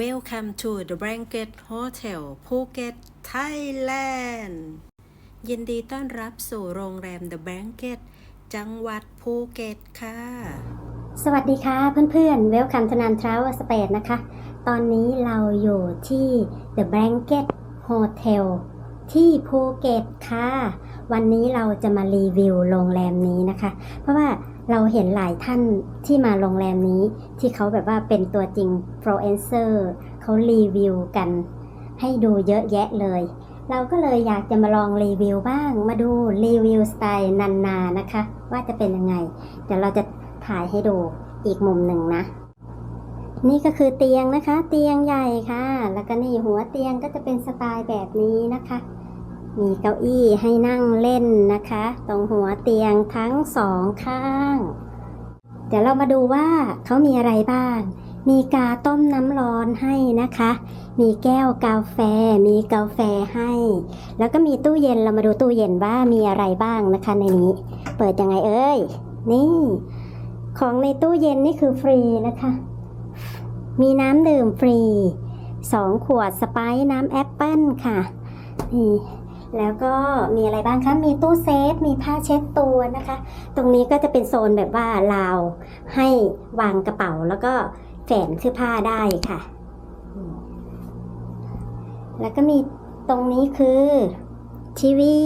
Welcome to the Blanket Hotel Phuket Thailand ยินดีต้อนรับสู่โรงแรม The Blanket จังหวัดภูเก็ตค่ะ สวัสดีค่ะเพื่อนๆ Welcome to Nan Travel Space นะคะ ตอนนี้เราอยู่ที่ The Blanket Hotel ที่ภูเก็ตค่ะ วันนี้เราจะมารีวิวโรงแรมนี้นะคะ เพราะว่าเราเห็นหลายท่านที่มาโรงแรมนี้ ที่เขาแบบว่าเป็นตัวจริง f l u e n c e r เขารีวิวกัน ให้ดูเยอะแยะเลย เราก็เลยอยากจะมาลองรีวิวบ้าง มาดูรีวิวสไตล์นันนานะคะ ว่าจะเป็นยังไง เดี๋ยวเราจะถ่ายให้ดูอีกมุมหนึ่งนะนี่ก็คือเตียงนะคะ เตียงใหญ่ค่ะ แล้วก็นี่หัวเตียงก็จะเป็นสไตล์แบบนี้นะคะ มีเก้าอี้ให้นั่งเล่นนะคะ ตรงหัวเตียงทั้งสองข้าง เดี๋ยวเรามาดูว่าเขามีอะไรบ้าง มีกาต้มน้ำร้อนให้นะคะ มีแก้วกาแฟ มีกาแฟให้ แล้วก็มีตู้เย็นเรามาดูตู้เย็นว่ามีอะไรบ้างนะคะในนี้ เปิดยังไงเอ่ยนี่ ของในตู้เย็นนี่คือฟรีนะคะ มีน้ำดื่มฟรี2ขวดสไปซ์น้ำแอปเปิ้ลค่ะนี่ แล้วก็มีอะไรบ้างคะ มีตู้เซฟ มีผ้าเช็ดตัวนะคะ ตรงนี้ก็จะเป็นโซนแบบว่าลาวให้วางกระเป๋าแล้วก็แฝนเสื้อผ้าได้ค่ะ แล้วก็มีตรงนี้คือทีวี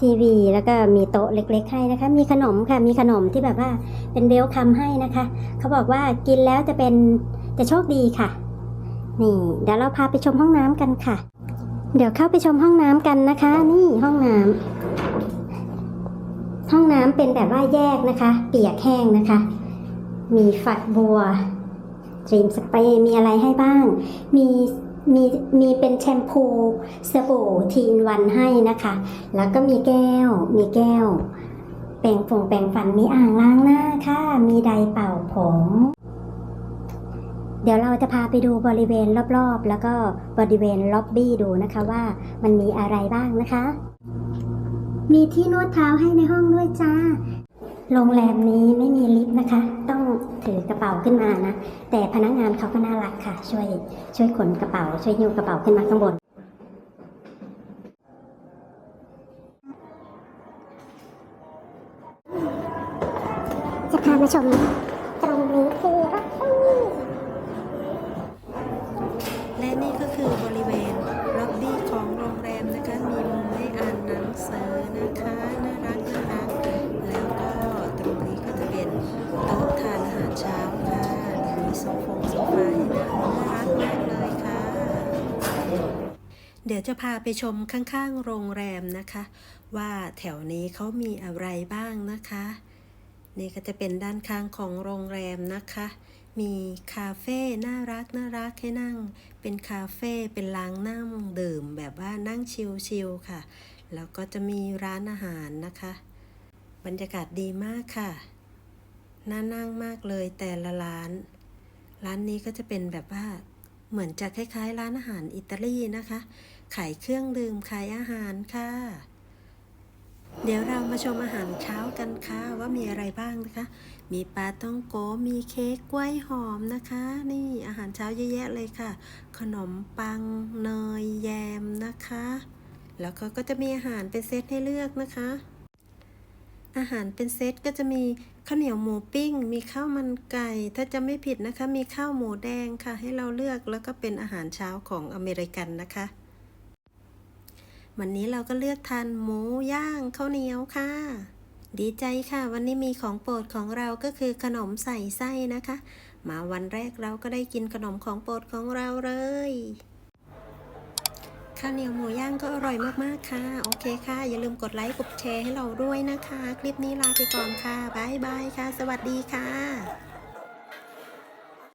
ทีวีแล้วก็มีโต๊ะเล็ก ๆ ให้นะคะ มีขนมค่ะ มีขนมที่แบบว่าเป็นเวลคัมให้นะคะ เขาบอกว่ากินแล้วจะเป็นจะโชคดีค่ะ นี่เดี๋ยวเราพาไปชมห้องน้ำกันค่ะ เดี๋ยวเข้าไปชมห้องน้ำกันนะคะ นี่ห้องน้ำห้องน้ำเป็นแบบว่าแยกนะคะ เปียกแห้งนะคะ มีฝักบัวดรีมสเปรย์มีอะไรให้บ้าง มีมีมีเป็นแชมพูสบู่ทีนวันให้นะคะ แล้วก็มีแก้ว มีแก้ว แปรงฝงแปรงฟันมีอ่างล้างหน้าค่ะ มีไดร์เป่าผม เดี๋ยวเราจะพาไปดูบริเวณรอบๆ แล้วก็บริเวณล็อบบี้ดูนะคะว่ามันมีอะไรบ้างนะคะ มีที่นวดเท้าให้ในห้องด้วยจ้า โรงแรมนี้ไม่มีลิฟต์นะคะ ต้องถือกระเป๋าขึ้นมานะ แต่พนักงานเขาก็น่ารักค่ะ ช่วยช่วยขนกระเป๋า ช่วยหิ้วกระเป๋าขึ้นมาข้างบนจะพามาชมตรงนี้คื เดี๋ยวจะพาไปชมข้างๆโรงแรมนะคะ ว่าแถวนี้เขามีอะไรบ้างนะคะ นี่ก็จะเป็นด้านข้างของโรงแรมนะคะ มีคาเฟ่น่ารักน่ารักให้นั่ง เป็นคาเฟ่เป็นล้างนั่งดื่มแบบว่านั่งชิลๆค่ะ แล้วก็จะมีร้านอาหารนะคะ บรรยากาศดีมากค่ะน่านั่งมากเลยแต่ละร้าน ร้านนี้ก็จะเป็นแบบว่า เหมือนจะคล้ายๆ ร้านอาหารอิตาลีนะคะ ขายเครื่องดื่มขายอาหารค่ะ เดี๋ยวเรามาชมอาหารเช้ากันค่ะว่ามีอะไรบ้างนะคะ มีปลาต้องโก มีเค้กกล้วยหอมนะคะ นี่อาหารเช้าเยอะแยะเลยค่ะ ขนมปังเนยแยมนะคะ แล้วก็ก็จะมีอาหารเป็นเซตให้เลือกนะคะ อาหารเป็นเซตก็จะมีข้าวเหนียวหมูปิ้ง มีข้าวมันไก่ ถ้าจะไม่ผิดนะคะ มีข้าวหมูแดงค่ะ ให้เราเลือกแล้วก็เป็นอาหารเช้าของอเมริกันนะคะ วันนี้เราก็เลือกทานหมูย่างข้าวเหนียวค่ะ ดีใจค่ะ วันนี้มีของโปรดของเราก็คือขนมใส่ไส้นะคะ มาวันแรกเราก็ได้กินขนมของโปรดของเราเลย ข้าวเหนียวหมูย่างก็อร่อยมากๆค่ะ โอเคค่ะ อย่าลืมกดไลค์กดแชร์ให้เราด้วยนะคะ คลิปนี้ลาไปก่อนค่ะบายบายค่ะ สวัสดีค่ะ